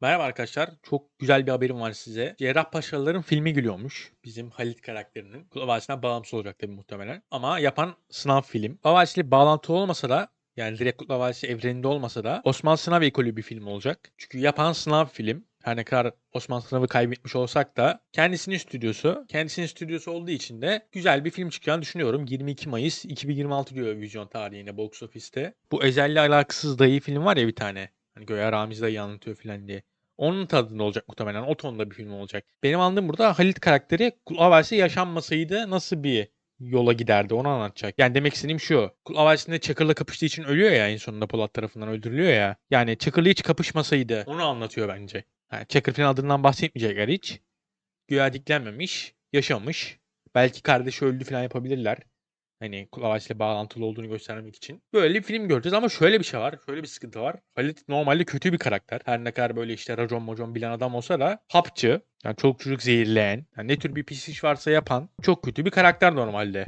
Merhaba arkadaşlar. Çok güzel bir haberim var size. Cerrahpaşalıların filmi geliyormuş. Bizim Halit karakterinin. Kurtlar Vadisi'nden bağımsız olacak tabii muhtemelen. Ama yapan sınav film. Kurtlar Vadisi'yle bağlantılı olmasa da yani direkt Vadisi evreninde olmasa da Osman Sınav ekolü bir film olacak. Çünkü yapan sınav film. Her ne kadar Osman Sınav'ı kaybetmiş olsak da kendisinin stüdyosu. Kendisinin stüdyosu olduğu için de güzel bir film çıkacağını düşünüyorum. 22 Mayıs 2026 diyor vizyon tarihine box office'te. Bu Ezel'le alakasız dayı film var ya bir tane. Hani göğe Ramiz dayı anlatıyor filan diye. Onun tadında olacak muhtemelen. O tonda bir film olacak. Benim anladığım burada Halit karakteri Kulaversi yaşanmasaydı nasıl bir yola giderdi onu anlatacak. Yani demek istediğim şu. Kulaversi'nde Çakır'la kapıştığı için ölüyor ya en sonunda Polat tarafından öldürülüyor ya. Yani Çakır'la hiç kapışmasaydı onu anlatıyor bence. Ha, Çakır falan adından bahsetmeyecekler hiç. Güya diklenmemiş, yaşamış. Belki kardeşi öldü falan yapabilirler. Hani Kulaversi'yle bağlantılı olduğunu göstermek için. Böyle bir film göreceğiz ama şöyle bir şey var. Şöyle bir sıkıntı var. Halit normalde kötü bir karakter. Her ne kadar böyle işte racon mocon bilen adam olsa da hapçı. Yani çoluk çocuk zehirleyen. Yani ne tür bir pis iş varsa yapan çok kötü bir karakter normalde.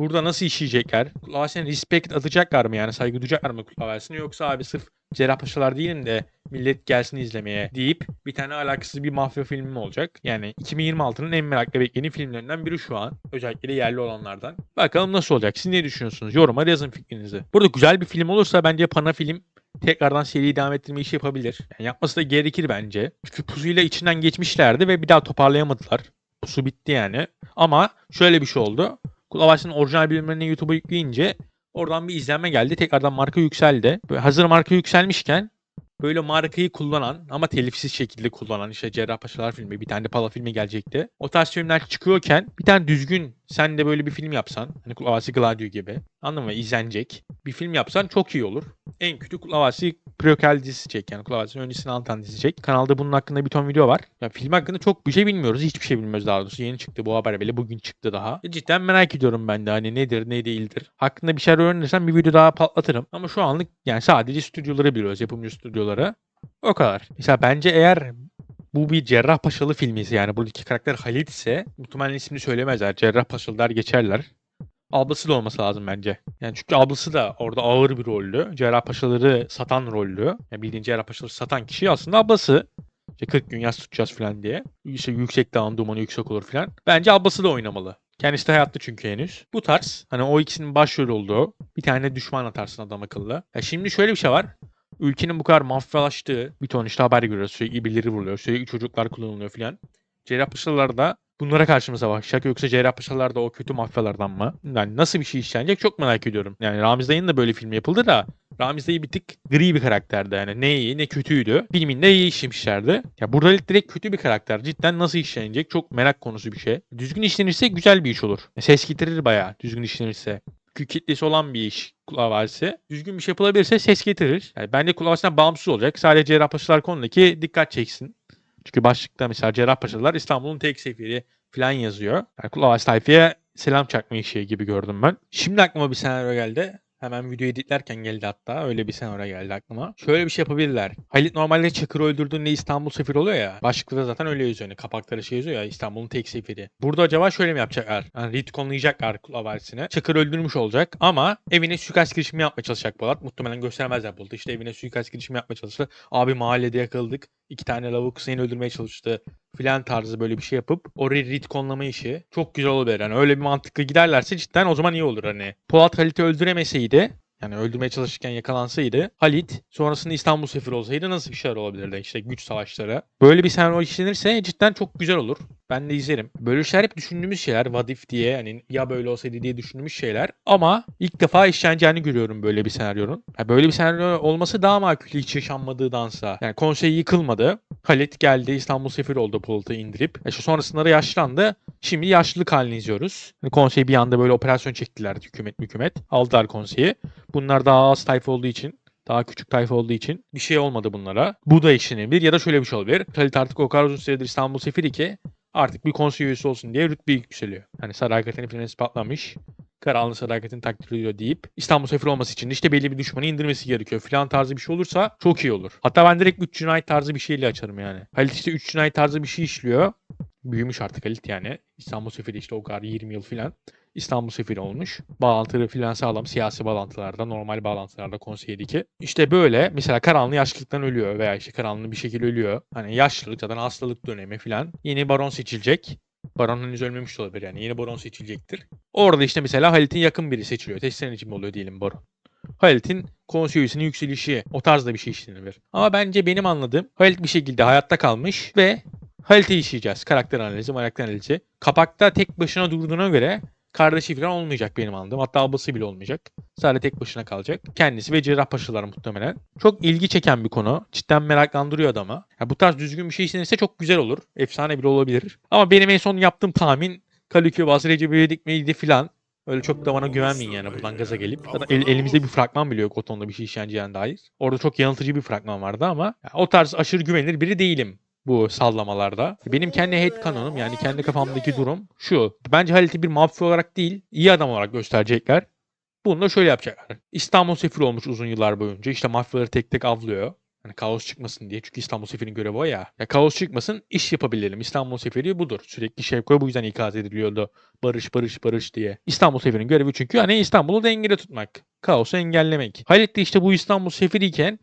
Burada nasıl işleyecekler? Kulaversi'ne respect atacaklar mı yani? Saygı duyacaklar mı Kulaversi'ne? Yoksa abi sırf Cerrahpaşalar değilim de millet gelsin izlemeye deyip bir tane alakasız bir mafya filmi mi olacak? Yani 2026'nın en merakla beklediğim filmlerinden biri şu an. Özellikle yerli olanlardan. Bakalım nasıl olacak? Siz ne düşünüyorsunuz? Yoruma yazın fikrinizi. Burada güzel bir film olursa bence Pana film tekrardan seriyi devam ettirme işi yapabilir. Yani yapması da gerekir bence. Çünkü pusuyla içinden geçmişlerdi ve bir daha toparlayamadılar. Pusu bitti yani. Ama şöyle bir şey oldu. Kulavaş'ın orijinal bölümlerini YouTube'a yükleyince oradan bir izlenme geldi. Tekrardan marka yükseldi. Böyle hazır marka yükselmişken böyle markayı kullanan ama telifsiz şekilde kullanan işte Cerrahpaşalar filmi bir tane de Pala filmi gelecekti. O tarz filmler çıkıyorken bir tane düzgün sen de böyle bir film yapsan hani Kulavasi Gladio gibi anladın mı izlenecek bir film yapsan çok iyi olur. En kötü Kulavasi prequel dizisi çek yani Kulavasi'nin öncesini anlatan dizi çek. Kanalda bunun hakkında bir ton video var. Ya film hakkında çok bir şey bilmiyoruz. Hiçbir şey bilmiyoruz daha doğrusu. Yeni çıktı bu haber bile bugün çıktı daha. E, cidden merak ediyorum ben de hani nedir ne değildir. Hakkında bir şeyler öğrenirsem bir video daha patlatırım. Ama şu anlık yani sadece stüdyoları biliyoruz. Yapımcı stüdyoları. O kadar. Mesela bence eğer bu bir Cerrahpaşalı filmi ise yani buradaki karakter Halit ise muhtemelen ismini söylemezler. Cerrahpaşalılar geçerler. Ablası da olması lazım bence. Yani çünkü ablası da orada ağır bir rollü. Cerrahpaşaları satan rollü. Yani bildiğin Cerrahpaşaları satan kişi aslında ablası. İşte 40 gün yaz tutacağız falan diye. İşte yüksek dağın dumanı yüksek olur falan. Bence ablası da oynamalı. Kendisi de hayatta çünkü henüz. Bu tarz hani o ikisinin başrol olduğu bir tane düşman atarsın adam akıllı. Ya şimdi şöyle bir şey var ülkenin bu kadar mafyalaştığı bir ton işte haber görüyoruz. Sürekli birileri vuruluyor. Sürekli çocuklar kullanılıyor filan. Cerrahpaşalılar da bunlara karşı mı savaşacak yoksa Cerrahpaşalılar da o kötü mafyalardan mı? Yani nasıl bir şey işlenecek çok merak ediyorum. Yani Ramiz Dayı'nın da böyle film yapıldı da Ramiz Dayı bir tık gri bir karakterdi yani. Ne iyi ne kötüydü. Filminde iyi işlemişlerdi. Ya burada direkt kötü bir karakter. Cidden nasıl işlenecek çok merak konusu bir şey. Düzgün işlenirse güzel bir iş olur. Ses getirir bayağı düzgün işlenirse kitlesi olan bir iş kulavarsı. Düzgün bir şey yapılabilirse ses getirir. Yani bence kulavarsinden bağımsız olacak. Sadece Cerrahpaşalar konudaki dikkat çeksin. Çünkü başlıkta mesela Cerrahpaşalılar İstanbul'un tek sefiri falan yazıyor. Yani kulavarsı tayfaya selam çakma işi gibi gördüm ben. Şimdi aklıma bir senaryo geldi. Hemen video editlerken geldi hatta. Öyle bir senaryo geldi aklıma. Şöyle bir şey yapabilirler. Halit normalde Çakır'ı öldürdüğünde İstanbul sefiri oluyor ya. Başlıkta zaten öyle yazıyor. Yani kapakları şey yazıyor ya İstanbul'un tek sefiri. Burada acaba şöyle mi yapacaklar? Yani retconlayacaklar Kulavalsi'ne. Çakır öldürmüş olacak ama evine suikast girişimi yapmaya çalışacak Polat. Muhtemelen göstermezler Polat'ı. İşte evine suikast girişimi yapmaya çalıştı. Abi mahallede yakaladık. İki tane lavuk seni öldürmeye çalıştı filan tarzı böyle bir şey yapıp orayı retconlama işi çok güzel olabilir. Yani öyle bir mantıklı giderlerse cidden o zaman iyi olur hani. Polat Halit'i öldüremeseydi yani öldürmeye çalışırken yakalansaydı Halit sonrasında İstanbul sefiri olsaydı nasıl bir şeyler olabilirdi işte güç savaşları. Böyle bir senaryo işlenirse cidden çok güzel olur. Ben de izlerim. Böyle şeyler hep düşündüğümüz şeyler. What if diye hani ya böyle olsaydı diye düşündüğümüz şeyler. Ama ilk defa işleneceğini görüyorum böyle bir senaryonun. Yani böyle bir senaryo olması daha makul hiç yaşanmadığıdansa. Yani konsey yıkılmadı. Halit geldi İstanbul sefiri oldu Polat'ı indirip. İşte sonrasında da yaşlandı. Şimdi yaşlılık halini izliyoruz. Yani konsey bir anda böyle operasyon çektiler hükümet hükümet. Aldılar konseyi. Bunlar daha az tayfa olduğu için daha küçük tayfa olduğu için bir şey olmadı bunlara. Bu da işlenebilir ya da şöyle bir şey olabilir. Halit artık o kadar uzun süredir İstanbul sefiri ki artık bir konsey üyesi olsun diye rütbe yükseliyor. Hani sadakatini falan ispatlamış. Karanlık sadakatini takdir ediyor deyip İstanbul sefiri olması için işte belli bir düşmanı indirmesi gerekiyor filan tarzı bir şey olursa çok iyi olur. Hatta ben direkt 3 cinayet tarzı bir şeyle açarım yani. Halit işte 3 cinayet tarzı bir şey işliyor. Büyümüş artık Halit yani. İstanbul Seferi işte o kadar 20 yıl filan. İstanbul Seferi olmuş. Bağlantıları filan sağlam. Siyasi bağlantılarda, normal bağlantılarda konseydeki. İşte böyle mesela Karanlı yaşlılıktan ölüyor veya işte Karanlı bir şekilde ölüyor. Hani yaşlılık zaten hastalık dönemi filan. Yeni baron seçilecek. Baron henüz ölmemiş olabilir yani. Yeni baron seçilecektir. Orada işte mesela Halit'in yakın biri seçiliyor. Test için oluyor diyelim baron. Halit'in konsey üyesinin yükselişi o tarzda bir şey işlenir. Ama bence benim anladığım Halit bir şekilde hayatta kalmış ve Halit'i işleyeceğiz. Karakter analizi, karakter analizi. Kapakta tek başına durduğuna göre kardeşi falan olmayacak benim anladığım. Hatta ablası bile olmayacak. Sadece tek başına kalacak. Kendisi ve Cerrahpaşalar muhtemelen. Çok ilgi çeken bir konu. Cidden meraklandırıyor adamı. Ya bu tarz düzgün bir şey istenirse çok güzel olur. Efsane bile olabilir. Ama benim en son yaptığım tahmin Kalükü Bas Recep İvedik miydi filan. Öyle çok da bana güvenmeyin yani buradan gaza gelip. El- elimizde bir fragman bile yok o tonda bir şey işleneceğine dair. Orada çok yanıltıcı bir fragman vardı ama o tarz aşırı güvenilir biri değilim bu sallamalarda. Benim kendi head kanonum yani kendi kafamdaki durum şu. Bence Halit'i bir mafya olarak değil iyi adam olarak gösterecekler. Bunu da şöyle yapacaklar. İstanbul sefiri olmuş uzun yıllar boyunca. İşte mafyaları tek tek avlıyor. Hani kaos çıkmasın diye. Çünkü İstanbul Seferi'nin görevi o ya. ya. Kaos çıkmasın, iş yapabilelim. İstanbul Seferi budur. Sürekli Şevko'ya bu yüzden ikaz ediliyordu. Barış, barış, barış diye. İstanbul Seferi'nin görevi çünkü hani İstanbul'u dengede tutmak. Kaosu engellemek. Halit de işte bu İstanbul Seferi'yken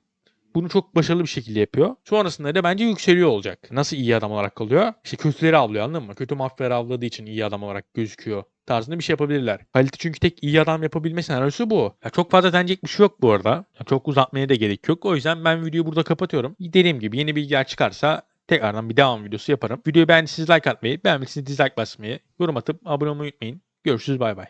bunu çok başarılı bir şekilde yapıyor. Sonrasında da bence yükseliyor olacak. Nasıl iyi adam olarak kalıyor? İşte kötüleri avlıyor anladın mı? Kötü mafyaları avladığı için iyi adam olarak gözüküyor tarzında bir şey yapabilirler. Halit'i çünkü tek iyi adam yapabilme senaryosu bu. Ya çok fazla denecek bir şey yok bu arada. Ya çok uzatmaya da gerek yok. O yüzden ben videoyu burada kapatıyorum. Dediğim gibi yeni bilgiler çıkarsa tekrardan bir devam videosu yaparım. Videoyu beğendiyseniz like atmayı, beğenmediyseniz dislike basmayı, yorum atıp abone olmayı unutmayın. Görüşürüz bay bay.